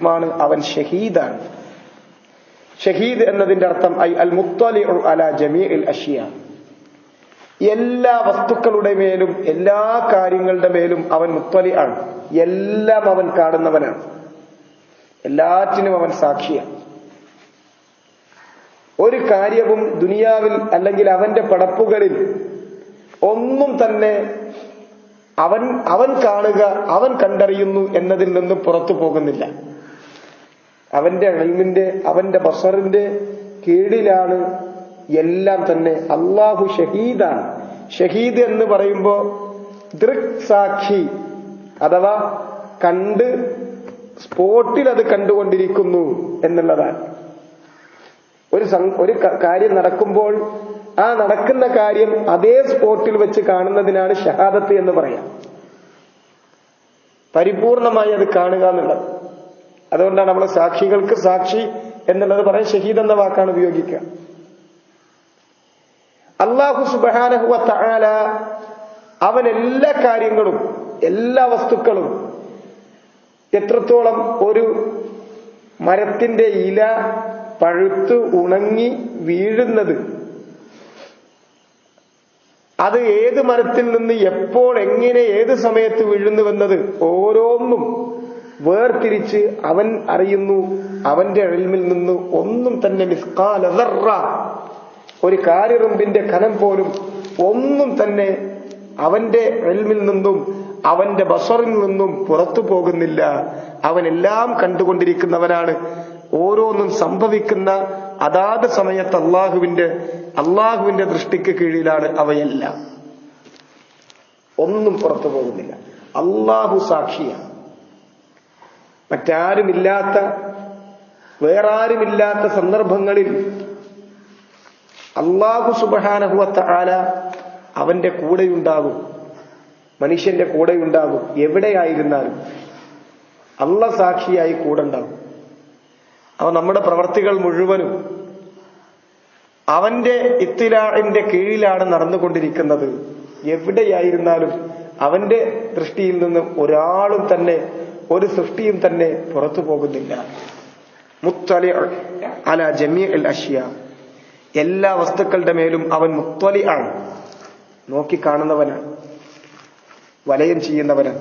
മാണ് അവൻ ഷഹീദാണ്. ഷഹീദ് എന്നതിന്റെ അർത്ഥം ഐ അൽ മുത്തലി അല ജമീൽ അഷിയ. എല്ലാ വസ്തുക്കളുടെ മേലും എല്ലാ കാര്യങ്ങളുടെ മേലും അവൻ മുത്തലി ആണ് എല്ലാം അവൻ കാണുന്നവനാണ്. എല്ലാറ്റിനും അവൻ സാക്ഷിയാണ്. ഒരു കാര്യവും ദുനിയാവിൽ അല്ലെങ്കിൽ അവന്റെ പടപ്പുകളിൽ ഒന്നും തന്നെ അവൻ അവൻ കാണുക അവൻ കണ്ടറിയുന്നു എന്നതിൽ നിന്ന് പുറത്തു പോകുന്നില്ല. അവന്റെ അഴിമിന്റെ അവന്റെ ബസറിന്റെ കീഴിലാണ് എല്ലാം തന്നെ. അള്ളാഹു ഷഹീദാണ്. ഷഹീദ് എന്ന് പറയുമ്പോ ദൃക് സാക്ഷി അഥവാ കണ്ട് സ്പോട്ടിൽ അത് കണ്ടുകൊണ്ടിരിക്കുന്നു എന്നുള്ളതാണ്. ഒരു ഒരു കാര്യം നടക്കുമ്പോൾ ആ നടക്കുന്ന കാര്യം അതേ സ്പോട്ടിൽ വെച്ച് കാണുന്നതിനാണ് ഷഹാദത്ത് എന്ന് പറയാം. പരിപൂർണമായി അത് കാണുക എന്നുള്ളത്. അതുകൊണ്ടാണ് നമ്മൾ സാക്ഷികൾക്ക് സാക്ഷി എന്നുള്ളത് പറയാൻ ഷഹീദ് എന്ന വാക്കാണ് ഉപയോഗിക്കുക. അള്ളാഹു സുബാനഹുവ തആല അവൻ എല്ലാ കാര്യങ്ങളും എല്ലാ വസ്തുക്കളും എത്രത്തോളം ഒരു മരത്തിന്റെ ഇല പഴുത്ത് ഉണങ്ങി വീഴുന്നത് അത് ഏത് മരത്തിൽ നിന്ന് എപ്പോൾ എങ്ങനെ ഏത് സമയത്ത് വീഴുന്നുവെന്നത് ഓരോന്നും വേർതിരിച്ച് അവൻ അറിയുന്നു അവന്റെ എൽമിൽ നിന്ന് ഒന്നും തന്നെ മിസ്കാലറ ഒരു കാര്യറുമ്പിന്റെ കനം പോലും ഒന്നും തന്നെ അവന്റെ എൽമിൽ നിന്നും അവന്റെ ബസറിൽ നിന്നും പുറത്തു പോകുന്നില്ല. അവനെല്ലാം കണ്ടുകൊണ്ടിരിക്കുന്നവനാണ്. ഓരോന്നും സംഭവിക്കുന്ന അതാത് സമയത്ത് അള്ളാഹുവിന്റെ അള്ളാഹുവിന്റെ ദൃഷ്ടിക്ക് കീഴിലാണ് അവയെല്ലാം. ഒന്നും പുറത്തു പോകുന്നില്ല. അള്ളാഹു സാക്ഷിയാണ്. മറ്റാരുമില്ലാത്ത വേറാരുമില്ലാത്ത സന്ദർഭങ്ങളിൽ അള്ളാഹു സുബഹാനഹുവത്ത ആല അവന്റെ കൂടെയുണ്ടാകും. മനുഷ്യന്റെ കൂടെയുണ്ടാകും. എവിടെയായിരുന്നാലും അള്ള സാക്ഷിയായി കൂടെ ഉണ്ടാകും അവ നമ്മുടെ പ്രവർത്തികൾ മുഴുവനും അവന്റെ ഇത്തിലാറിന്റെ കീഴിലാണ് നടന്നുകൊണ്ടിരിക്കുന്നത്. എവിടെയായിരുന്നാലും അവന്റെ ദൃഷ്ടിയിൽ നിന്ന് ഒരാളും തന്നെ ഒരു സൃഷ്ടിയും തന്നെ പുറത്തു പോകുന്നില്ല. മുത്തലി അല ജമീ അൽ അഷ്യ. എല്ലാ വസ്തുക്കളുടെ മേലും അവൻ മുത്തലി ആണ്. നോക്കിക്കാണുന്നവനാണ് വലയം ചെയ്യുന്നവനാണ്.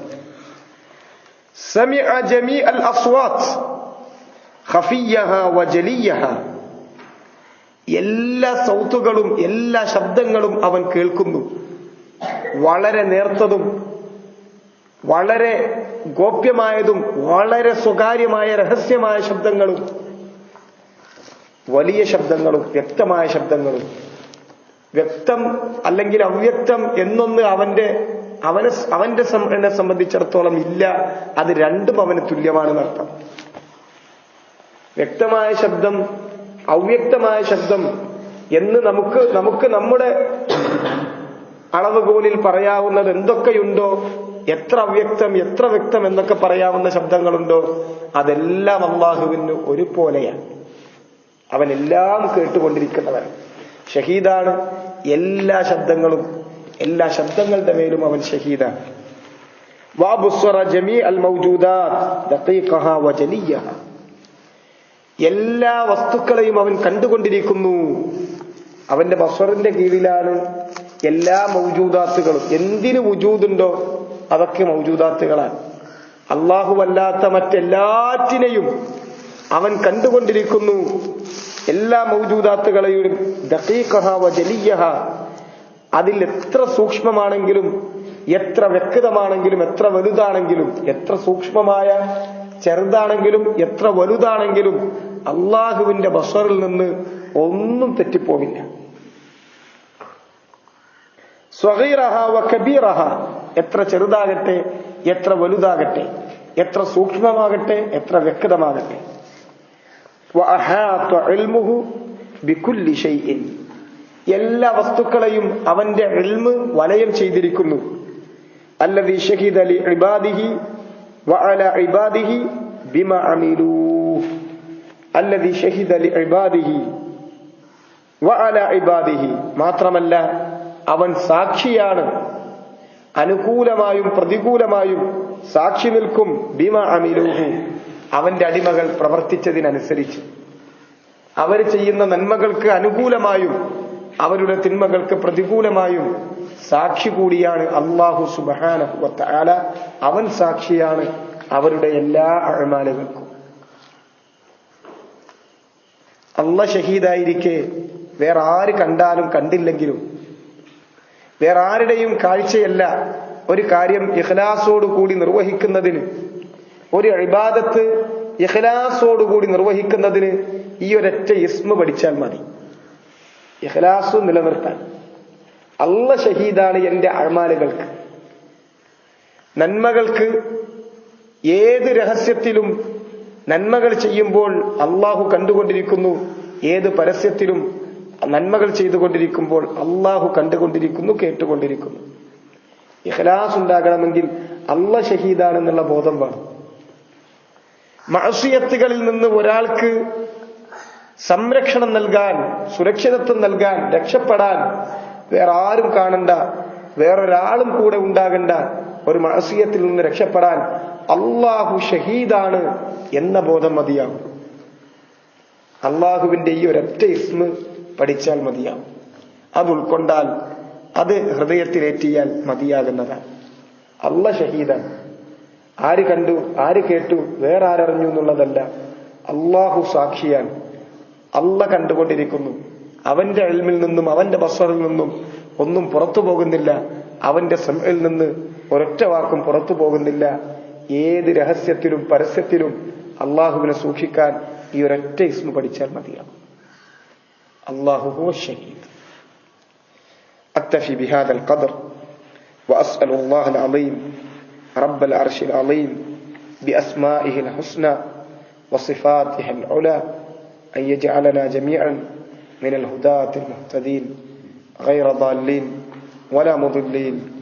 എല്ലാ സൗത്തുകളും എല്ലാ ശബ്ദങ്ങളും അവൻ കേൾക്കുന്നു. വളരെ നേർത്തതും വളരെ ഗോപ്യമായതും വളരെ സ്വകാര്യമായ രഹസ്യമായ ശബ്ദങ്ങളും വലിയ ശബ്ദങ്ങളും വ്യക്തമായ ശബ്ദങ്ങളും വ്യക്തം അല്ലെങ്കിൽ അവ്യക്തം എന്നൊന്ന് അവന്റെ അവനെ അവന്റെ എന്നെ സംബന്ധിച്ചിടത്തോളം ഇല്ല. അത് രണ്ടും അവന് തുല്യമാണെന്ന് അർത്ഥം. വ്യക്തമായ ശബ്ദം അവ്യക്തമായ ശബ്ദം എന്ന് നമുക്ക് നമുക്ക് നമ്മുടെ അളവുകോലിൽ പറയാവുന്നത് എന്തൊക്കെയുണ്ടോ എത്ര അവ്യക്തം എത്ര വ്യക്തം എന്നൊക്കെ പറയാവുന്ന ശബ്ദങ്ങളുണ്ടോ? അതെല്ലാം അള്ളാഹുവിന് ഒരുപോലെയാണ്. അവൻ എല്ലാം കേട്ടുകൊണ്ടിരിക്കുന്നവൻ. ഷഹീദാണ്. എല്ലാ ശബ്ദങ്ങളും എല്ലാ ശബ്ദങ്ങളുടെ മേലും അവൻ ഷഹീദാണ്. എല്ലാ വസ്തുക്കളെയും അവൻ കണ്ടുകൊണ്ടിരിക്കുന്നു. അവന്റെ ബസ്വറിന്റെ കീഴിലാണ് എല്ലാ മൗജൂദാത്തുകളും. എന്തിനു വുജൂദുണ്ടോ? അതൊക്കെ മൗജൂദാത്തുകളാണ്. അല്ലാത്ത മറ്റെല്ലാറ്റിനെയും അവൻ കണ്ടുകൊണ്ടിരിക്കുന്നു. എല്ലാ മൗജൂദാത്തുകളെയും അതിൽ എത്ര സൂക്ഷ്മമാണെങ്കിലും എത്ര വ്യക്തമാണെങ്കിലും എത്ര വലുതാണെങ്കിലും എത്ര സൂക്ഷ്മമായ ചെറുതാണെങ്കിലും എത്ര വലുതാണെങ്കിലും അള്ളാഹുവിന്റെ ബസറിൽ നിന്ന് ഒന്നും തെറ്റിപ്പോവില്ല. സ്വഹീറഹ വ കബീറഹ. എത്ര ചെറുതാകട്ടെ എത്ര വലുതാകട്ടെ എത്ര സൂക്ഷ്മമാകട്ടെ എത്ര വ്യക്തമാകട്ടെ. എല്ലാ വസ്തുക്കളെയും അവന്റെ എൽമ് വലയം ചെയ്തിരിക്കുന്നു. അല്ലതി ഷഹീദ് അലി ഇബാദിഹി വഅല ഇബാദിഹി ബിമ അമിലൂ. അല്ലതി ഷഹീദ് അലി ഇബാദിഹി വഅല ഇബാദിഹി. മാത്രമല്ല അവൻ സാക്ഷിയാണ്. അനുകൂലമായും പ്രതികൂലമായും സാക്ഷി നിൽക്കും ഭീമ അമിലൂഹു. അവന്റെ അടിമകൾ പ്രവർത്തിച്ചതിനനുസരിച്ച്. അവർ ചെയ്യുന്ന നന്മകൾക്ക് അനുകൂലമായും അവരുടെ തിന്മകൾക്ക് പ്രതികൂലമായും സാക്ഷി കൂടിയാണ് അള്ളാഹു സുബാന അവൻ സാക്ഷിയാണ് അവരുടെ എല്ലാ അഴമാലുകൾക്കും അള്ള ഷഹീദായിരിക്കെ. വേറെ ആര് കണ്ടാലും കണ്ടില്ലെങ്കിലും വേറെ ആരുടെയും കാഴ്ചയല്ല ഒരു കാര്യം ഇഖ്ലാസോടുകൂടി നിർവഹിക്കുന്നതിന്. ഒരു അഴിബാദത്ത് ഇഖ്ലാസോടുകൂടി നിർവഹിക്കുന്നതിന് ഈ ഒരൊറ്റ ഇസ്മ പഠിച്ചാൽ മതി. ഇഖ്ലാസ് നിലനിർത്താൻ. അള്ള ഷഹീദാണ് എന്റെ അഴമാലുകൾക്ക് നന്മകൾക്ക് ഏത് രഹസ്യത്തിലും നന്മകൾ ചെയ്യുമ്പോൾ അള്ളാഹു കണ്ടുകൊണ്ടിരിക്കുന്നു ഏത് പരസ്യത്തിലും നന്മകൾ ചെയ്തുകൊണ്ടിരിക്കുമ്പോൾ അള്ളാഹു കണ്ടുകൊണ്ടിരിക്കുന്നു കേട്ടുകൊണ്ടിരിക്കുന്നു. ഇഹ്ലാസ് ഉണ്ടാകണമെങ്കിൽ അള്ള ഷഹീദാണെന്നുള്ള ബോധം വേണം. മഴസിയത്തുകളിൽ നിന്ന് ഒരാൾക്ക് സംരക്ഷണം നൽകാൻ സുരക്ഷിതത്വം നൽകാൻ രക്ഷപ്പെടാൻ വേറെ ആരും കാണണ്ട വേറൊരാളും കൂടെ ഉണ്ടാകണ്ട ഒരു മാസിയത്തിൽ നിന്ന് രക്ഷപ്പെടാൻ അള്ളാഹു ഷഹീദാണ് എന്ന ബോധം മതിയാകും. അള്ളാഹുവിന്റെ ഈ ഒരൊറ്റ ഇസ്മ് പഠിച്ചാൽ മതിയാവും. അത് ഉൾക്കൊണ്ടാൽ അത് ഹൃദയത്തിലേറ്റിയാൽ മതിയാകുന്നതാണ്. അല്ല ഷഹീദാണ് ആര് കണ്ടു ആര് കേട്ടു വേറെ ആരറിഞ്ഞു എന്നുള്ളതല്ല. അള്ളാഹു സാക്ഷിയാണ്. അല്ല കണ്ടുകൊണ്ടിരിക്കുന്നു. അവന്റെ അൽമിൽ നിന്നും അവന്റെ ബസറിൽ നിന്നും ഒന്നും പുറത്തു പോകുന്നില്ല. അവന്റെ സമയിൽ നിന്ന് ഒരൊറ്റ വാക്കും പുറത്തു പോകുന്നില്ല. ഏത് രഹസ്യത്തിലും പരസ്യത്തിലും അള്ളാഹുവിനെ സൂക്ഷിക്കാൻ ഈ ഒരൊറ്റ ഇസ്മു പഠിച്ചാൽ മതിയാകും. الله هو الشهيد. أكتفي بهذا القدر وأسأل الله العظيم رب العرش العظيم بأسمائه الحسنى وصفاته العلى أن يجعلنا جميعا من الهداة المهتدين غير ضالين ولا مضلين.